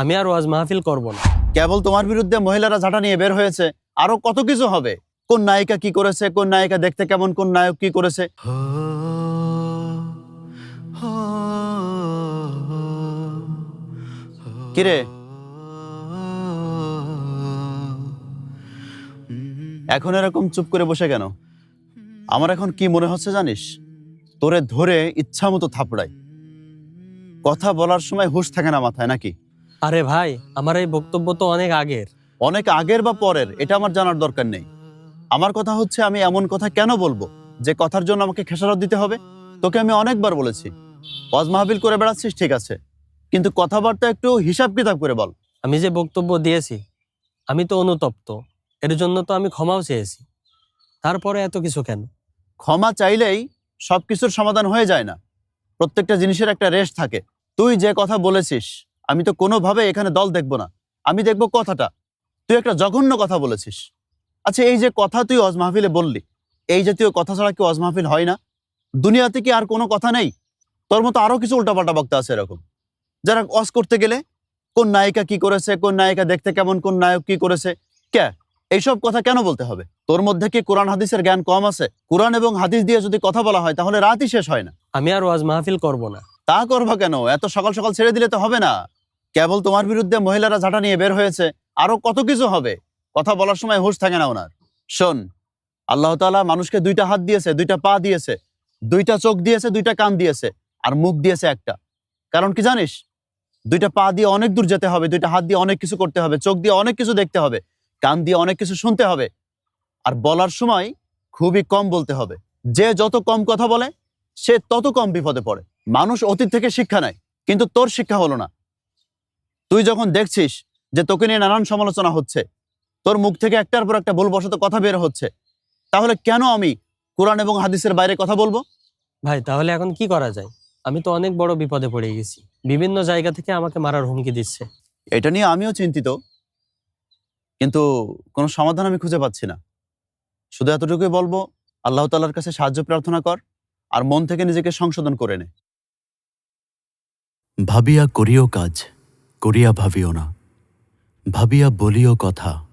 আমি আর ওয়াজ মাহফিল করব না। কেবল তোমার বিরুদ্ধে মহিলারা ঝাঁটা নিয়ে বের হয়েছে। আরও কত কিছু হবে? কোন নায়িকা কি করেছে? কোন নায়িকা দেখতে কেমন? কোন নায়ক কি করেছে? কিরে এখন এরকম চুপ করে বসে কেন? আমার এখন কি মনে হচ্ছে জানিস? তোরে ধরে ইচ্ছা মতো থাপড়াই। কথা বলার সময় হুশ থাকে না মাথায় নাকি? আরে ভাই আমার এই বক্তব্য তো অনেক আগের। অনেক আগের বা পরের এটা আমার জানার দরকার নেই। আমার কথা হচ্ছে আমি এমন কথা কেন বলব? যে কথার জন্য আমাকে খেসারত দিতে হবে? তোকে আমি অনেকবার বলেছি। ওয়াজ মাহবিল করে বেড়াচ্ছিস ঠিক আছে। কিন্তু কথাবার্তা একটু হিসাব কিতাব করে বল। আমি যে বক্তব্য দিয়েছি আমি তো অনুতপ্ত। এর জন্য তো আমি ক্ষমাও চেয়েছি। তারপরে এত কিছু কেন? ক্ষমা চাইলেই সবকিছুর সমাধান হয়ে যায় না। প্রত্যেকটা জিনিসের একটা রেশ থাকে। তুই যে কথা বলেছিস আমি তো কোনোভাবে এখানে দল দেখব না। আমি দেখব কথাটা। তুই একটা জঘন্য কথা বলেছিস। আচ্ছা এই যে কথা তুই অজ মাহফিলে বললি এই জাতীয় কথা ছাড়া কি অজ মাহফিল হয় না? দুনিয়াতে কি আর কোনো কথা নেই? তোর মতো আরও কিছু উল্টাপাল্টা বক্তা আছে এরকম। যারা অজ করতে গেলে কোন নায়িকা কি করেছে কোন নায়িকা দেখতে কেমন কোন নায়ক কি করেছে কে? এইসব কথা কেন বলতে হবে? তোর মধ্যে কি কোরআন হাদিসের জ্ঞান কম আছে? কোরআন এবং হাদিস দিয়ে যদি কথা বলা হয় তাহলে রাতই শেষ হয় না। আমি আর ওয়াজ মাহফিল করব না। তা করবা কেন? এত সকাল সকাল ছেড়ে দিলে তো হবে না। কেবল তোমার বিরুদ্ধে মহিলারা ঝাঁটা নিয়ে বের হয়েছে, আরও কত কিছু হবে? কথা বলার সময় হুঁশ থাকে না ওনার। শোন, আল্লাহ তাআলা মানুষকে দুইটা হাত দিয়েছে, দুইটা পা দিয়েছে, দুইটা চোখ দিয়েছে, দুইটা কান দিয়েছে, আর মুখ দিয়েছে একটা। কারণ কি জানিস? দুইটা পা দিয়ে অনেক দূর যেতে হবে, দুইটা হাত দিয়ে অনেক কিছু করতে হবে, চোখ দিয়ে অনেক কিছু দেখতে হবে, কান দিয়ে অনেক কিছু শুনতে হবে, আর বলার সময় খুবই কম বলতে হবে। যে যত কম কথা বলে, সে তত কম বিপদে পড়ে। মানুষ অতীত থেকে শিক্ষা নেয়, কিন্তু তোর শিক্ষা হলো না। তুই যখন দেখছিস যে তোকে নিয়ে নানান সমালোচনা হচ্ছে তোর মুখ থেকে একটার পর একটা ভুলবশত কথা বের হচ্ছে তাহলে কেন আমি কোরআন এবং হাদিসের বাইরে কথা বলব? ভাই তাহলে এখন কি করা যায়? আমি তো অনেক বড় বিপদে পড়ে গেছি। বিভিন্ন জায়গা থেকে আমাকে মারার হুমকি দিচ্ছে। এটা নিয়ে আমিও চিন্তিত কিন্তু কোনো সমাধান আমি খুঁজে পাচ্ছি না। শুধু এতটুকুই বলব আল্লাহ তালার কাছে সাহায্য প্রার্থনা কর আর মন থেকে নিজেকে সংশোধন করে নে। ভাবিয়া করিও কাজ। করিয়া ভাবিও না। ভাবিয়া বলিও কথা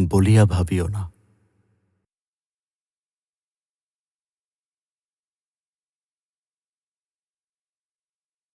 বলিয়া ভাবিও না।